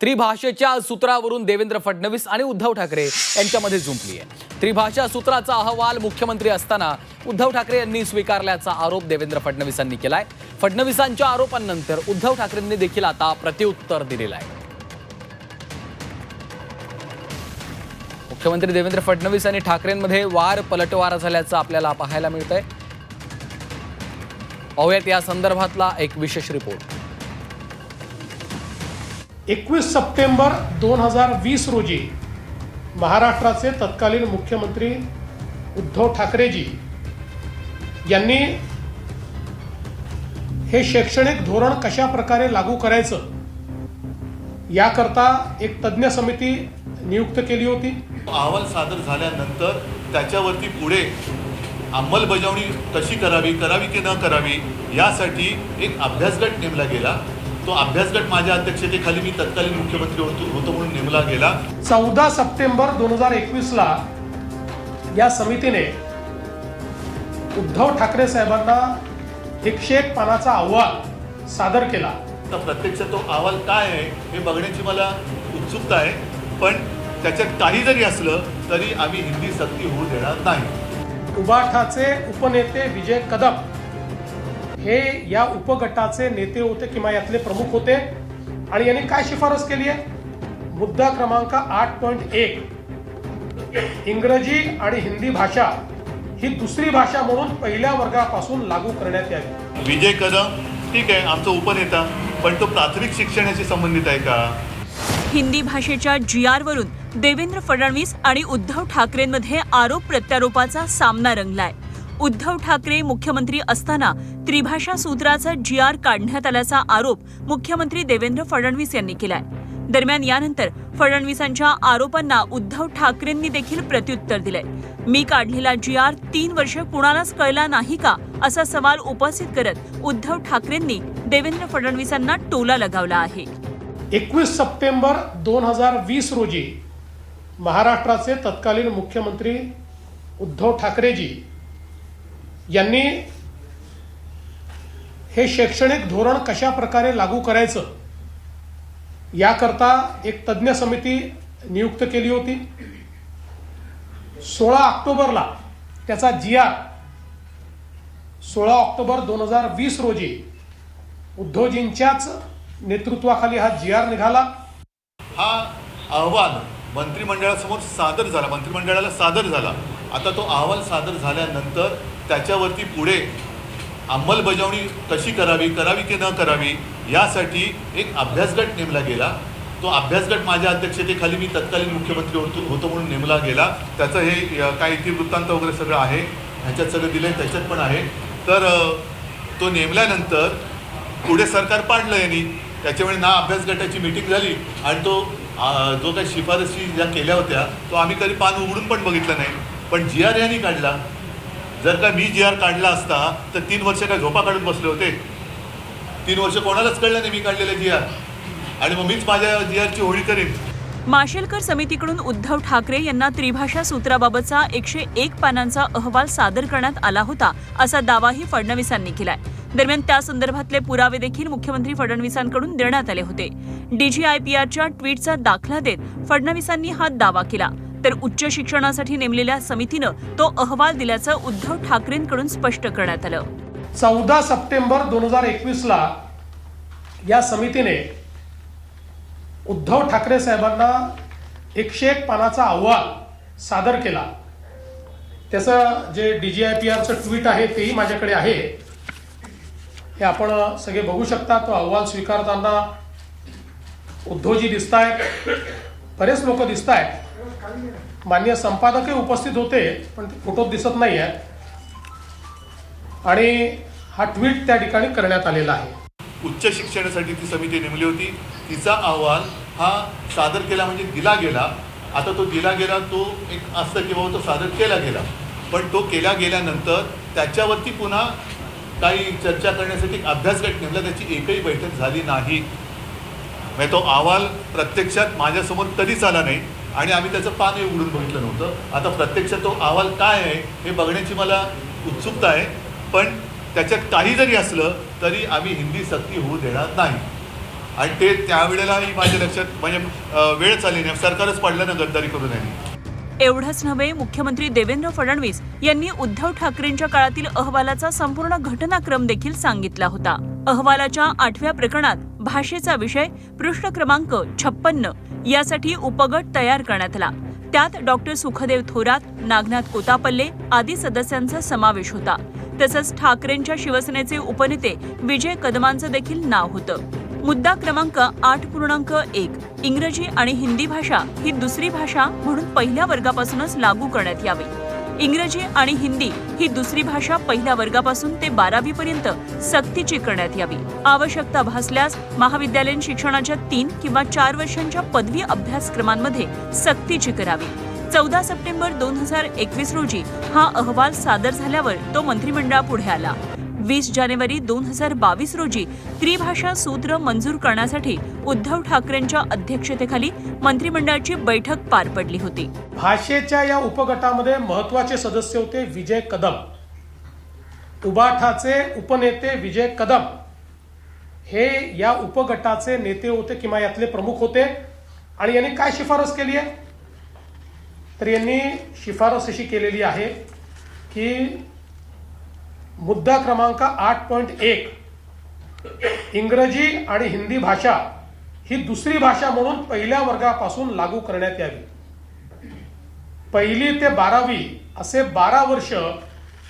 त्रिभाषेच्या सूत्रावरून देवेंद्र फडणवीस आणि उद्धव ठाकरे यांच्यामध्ये झुंपली आहे. त्रिभाषा सूत्राचा अहवाल मुख्यमंत्री असताना उद्धव ठाकरे यांनी स्वीकारल्याचा आरोप देवेंद्र फडणवीसांनी केलाय. फडणवीसांच्या आरोपांनंतर उद्धव ठाकरेंनी देखील आता प्रत्युत्तर दिलेलं आहे. मुख्यमंत्री देवेंद्र फडणवीस आणि ठाकरेंमध्ये वार पलटवार झाल्याचं आपल्याला पाहायला मिळतंय. पाहूयात या संदर्भातला एक विशेष रिपोर्ट. एकवीस सप्टेंबर दोन हजार वीस रोजी महाराष्ट्राचे तत्कालीन मुख्यमंत्री उद्धव ठाकरेजी यांनी हे शैक्षणिक धोरण कशा प्रकारे लागू करायचं याकरता एक तज्ज्ञ समिती नियुक्त केली होती. अहवाल सादर झाल्यानंतर त्याच्यावरती पुढे अंमलबजावणी कशी करावी करावी की न करावी यासाठी एक अभ्यासगट नेमला गेला. तो अभ्यासगट माझ्या अध्यक्षतेखाली मी तत्कालीन मुख्यमंत्री होतो होतो म्हणून नेमला गेला. चौदा सप्टेंबर दोन हजार एकवीसला या समितीने उद्धव ठाकरे साहेबांना एकशे एक पानाचा अहवाल सादर केला. तर प्रत्यक्ष तो अहवाल काय आहे हे बघण्याची मला उत्सुकता आहे. पण त्याच्यात काही जरी असलं तरी आम्ही हिंदी सक्ती होऊ देणार नाही. उबाठाचे उपनेते विजय कदम हे या उपगटाचे नेते होते किंवा यातले प्रमुख होते. आणि यांनी काय शिफारस केली आहे? मुद्दा क्रमांक आठ पॉईंट एक. इंग्रजी आणि हिंदी भाषा ही दुसरी भाषा म्हणून पहिल्या वर्गापासून लागू करण्यात यावी. विजय कदम ठीक आहे आमचा उपनेता पण तो प्राथमिक शिक्षणाशी संबंधित आहे का? हिंदी भाषेच्या जी आरवरून देवेंद्र फडणवीस आणि उद्धव ठाकरेंमध्ये आरोप प्रत्यारोपाचा सामना रंगलाय. उद्धव ठाकरे मुख्यमंत्री असताना त्रिभाषा सूत्राचा जी आर काढण्यात आल्याचा आरोप मुख्यमंत्री देवेंद्र फडणवीस यांनी केलाय. दरम्यान यानंतर फडणवीसांच्या आरोपांना उद्धव ठाकरेंनी देखील प्रत्युत्तर दिलंय. मी काढलेला जी आर तीन वर्ष कुणालाच कळला नाही का? असा सवाल उपस्थित करत उद्धव ठाकरेंनी देवेंद्र फडणवीसांना टोला लगावला आहे. एकवीस सप्टेंबर दोन हजार वीस रोजी महाराष्ट्राचे तत्कालीन मुख्यमंत्री उद्धव ठाकरेजी यांनी हे शैक्षणिक धोरण कशा प्रकारे लागू करायचं याकरता एक तज्ज्ञ समिती नियुक्त केली होती. सोळा ऑक्टोबरला त्याचा जी आर सोळा ऑक्टोबर दोन हजार वीस रोजी उद्धवजींच्याच नेतृत्वाखाली हा जी आर निघाला. हा अहवाल मंत्रिमंडळासमोर सादर झाला मंत्रिमंडळाला सादर झाला. आता तो अहवाल सादर झाल्यानंतर त्याच्यावरती पुढे अंमलबजावणी कशी करावी करावी की न करावी यासाठी एक अभ्यासगट नेमला गेला. तो अभ्यासगट माझ्या अध्यक्षतेखाली मी तत्कालीन मुख्यमंत्री होतो होतो म्हणून नेमला गेला. त्याचं हे काय काय इतिवृत्तांत वगैरे सगळं आहे ह्याच्यात सगळं दिलं आहे त्याच्यात पण आहे. तर तो नेमल्यानंतर पुढे सरकार पाडलं यांनी. त्याच्यामुळे ना अभ्यास गटाची मीटिंग झाली आणि तो जो काही शिफारसी ज्या केल्या होत्या तो आम्ही कधी पान उघडून पण बघितलं नाही. पण जी आर यांनी काढला. जर का मी जी आर काढला असता तर तीन वर्ष काय झोपा काढून बसले होते? तीन वर्ष कोणालाच कळलं नाही मी काढलेले जी आर आणि मग मीच माझ्या जी आरची होळी करेन. माशेलकर समितीकडून उद्धव ठाकरे यांना त्रिभाषा सूत्राबाबतचा एकशे एक पानांचा अहवाल सादर करण्यात आला होता असा दावाही फडणवीसांनी केलाय. दरम्यान त्या संदर्भातले पुरावे देखील मुख्यमंत्री फडणवीसांकडून देण्यात आले होते. डीजीआयपीआरच्या ट्विटचा दाखला देत फडणवीसांनी हा दावा केला. तर उच्च शिक्षणासाठी नेमलेल्या समितीनं तो अहवाल दिल्याचं उद्धव ठाकरेंकडून स्पष्ट करण्यात आलं. चौदा सप्टेंबर दोन हजार एकवीसला या समितीने उद्धव ठाकरे साहेबांना एकशे एक पानाचा अहवाल सादर केला. त्याचं जे डी जी आय पी आरचं ट्विट आहे तेही माझ्याकडे आहे. हे आपण सगळे बघू शकता तो अहवाल स्वीकारताना उद्धवजी दिसत आहेत बरेच लोक दिसत आहेत मान्य संपादकही उपस्थित होते पण ते फोटोत दिसत नाही आहेत आणि हा ट्विट त्या ठिकाणी करण्यात आलेला आहे. उच्च शिक्षणासाठी ती समिती नेमली होती. तिचा अहवाल हा सादर केला म्हणजे दिला गेला. आता तो दिला गेला तो एक असतं की बाबा तो सादर केला गेला. पण तो केला गेल्यानंतर त्याच्यावरती पुन्हा काही चर्चा करण्यासाठी अभ्यास गट नेमला. त्याची एकही बैठक झाली नाही. म्हणजे तो अहवाल प्रत्यक्षात माझ्यासमोर कधीच आला नाही. आणि आम्ही त्याचं पानही उघडून बघितलं नव्हतं. आता प्रत्यक्ष तो अहवाल काय आहे हे बघण्याची मला उत्सुकता आहे. पण त्याच्यात काही जरी असलं तरी आम्ही हिंदी सक्ती होऊ देणार नाही. आणि ते त्यावेळेलाही माझ्या लक्षात म्हणजे वेळ चालली नाही. सरकारच पडलं ना गद्दारी करून आहे एवढंच नव्हे मुख्यमंत्री देवेंद्र फडणवीस यांनी उद्धव ठाकरेंच्या काळातील अहवालाचा संपूर्ण घटनाक्रम देखील सांगितला होता. अहवालाच्या आठव्या प्रकरणात भाषेचा विषय पृष्ठ क्रमांक छप्पन्न. यासाठी उपगट तयार करण्यात आला. त्यात डॉक्टर सुखदेव थोरात नागनाथ कोतापल्ले आदी सदस्यांचा समावेश होता. तसंच ठाकरेंच्या शिवसेनेचे उपनेते विजय कदमांचं देखील नाव होतं. मुद्दा क्रमांक आठ पूर्णांक एक इंग्रजी आणि हिंदी भाषा ही दुसरी भाषा म्हणून पहिल्या वर्गापासूनच लागू करण्यात यावी. इंग्रजी आणि हिंदी ही दुसरी भाषा पहिल्या वर्गापासून ते बारावी पर्यंत सक्तीची करण्यात यावी. आवश्यकता भासल्यास महाविद्यालयीन शिक्षणाच्या तीन किंवा चार वर्षांच्या पदवी अभ्यासक्रमांमध्ये सक्तीची करावी. चौदा सप्टेंबर दोन हजार एकवीस रोजी हा अहवाल सादर झाल्यावर तो मंत्रिमंडळापुढे आला. वीस जानेवारी दोन हजार बावीस रोजी त्रिभाषा सूत्र मंजूर करण्यासाठी उद्धव ठाकरेंच्या अध्यक्षतेखाली मंत्रिमंडळाची बैठक पार पडली होती. भाषेच्या या उपगटामध्ये महत्त्वाचे सदस्य होते विजय कदम. उबाठाचे उपनेते विजय कदम हे या उपगटाचे नेते होते किंवा यातले प्रमुख होते. आणि यांनी काय शिफारस केली आहे? तर यांनी शिफारस अशी केलेली आहे की मुद्दा क्रमांक आठ पॉईंट एक. इंग्रजी आणि हिंदी भाषा ही दुसरी भाषा म्हणून पहिल्या वर्गापासून लागू करण्यात यावी. पहिली ते बारावी असे बारा वर्ष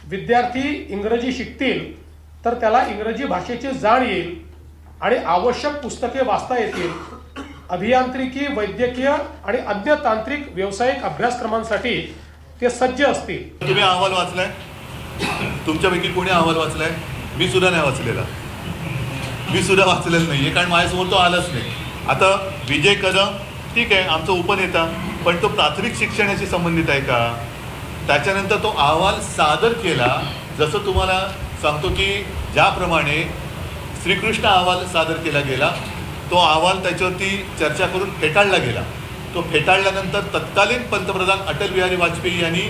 विद्यार्थी इंग्रजी शिकतील तर त्याला इंग्रजी भाषेची जाण येईल आणि आवश्यक पुस्तके वाचता येतील. अभियांत्रिकी वैद्यकीय आणि अन्य तांत्रिक व्यावसायिक अभ्यासक्रमांसाठी ते सज्ज असतील. तुम्ही अहवाल वाचलाय? तुमच्यापैकी कोणी अहवाल वाचलाय? मी सुद्धा नाही वाचलेला. मी सुद्धा वाचलेलं नाही आहे कारण माझ्यासमोर तो आलाच नाही. आता विजय कदम ठीक आहे आमचा उपनेता पण तो प्राथमिक शिक्षणाशी संबंधित आहे का? त्याच्यानंतर तो अहवाल सादर केला जसं तुम्हाला सांगतो की ज्याप्रमाणे श्रीकृष्ण अहवाल सादर केला गेला तो अहवाल त्याच्यावरती चर्चा करून फेटाळला गेला. तो फेटाळल्यानंतर तत्कालीन पंतप्रधान अटल बिहारी वाजपेयी यांनी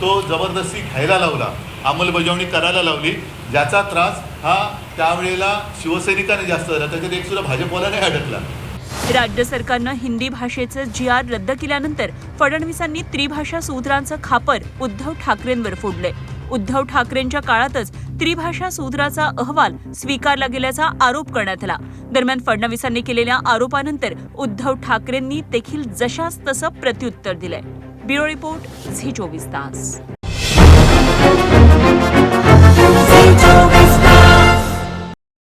तो जबरदस्ती घ्यायला लावला. अंमलबजावणी करायला लावली. ज्याचा त्रास हा त्यावेळेला शिवसैनिकाने जास्त झाला. त्याच्यात एक सुद्धा भाजपवाला नाही अडकला. राज्य सरकारनं हिंदी भाषेचं जी आर रद्द केल्यानंतर फडणवीसांनी त्रिभाषा सूत्रांचं खापर उद्धव ठाकरेंवर फोडलंय उद्धव ठाकरेंच्या काळातच त्रिभाषा सूत्राचा अहवाल स्वीकारला गेल्याचा आरोप करण्यात आला. दरम्यान फडणवीसांनी केलेल्या आरोपानंतर उद्धव ठाकरेंनी देखील जशास तसं प्रत्युत्तर दिलंय. ब्युरो रिपोर्ट झी चोवीस तास.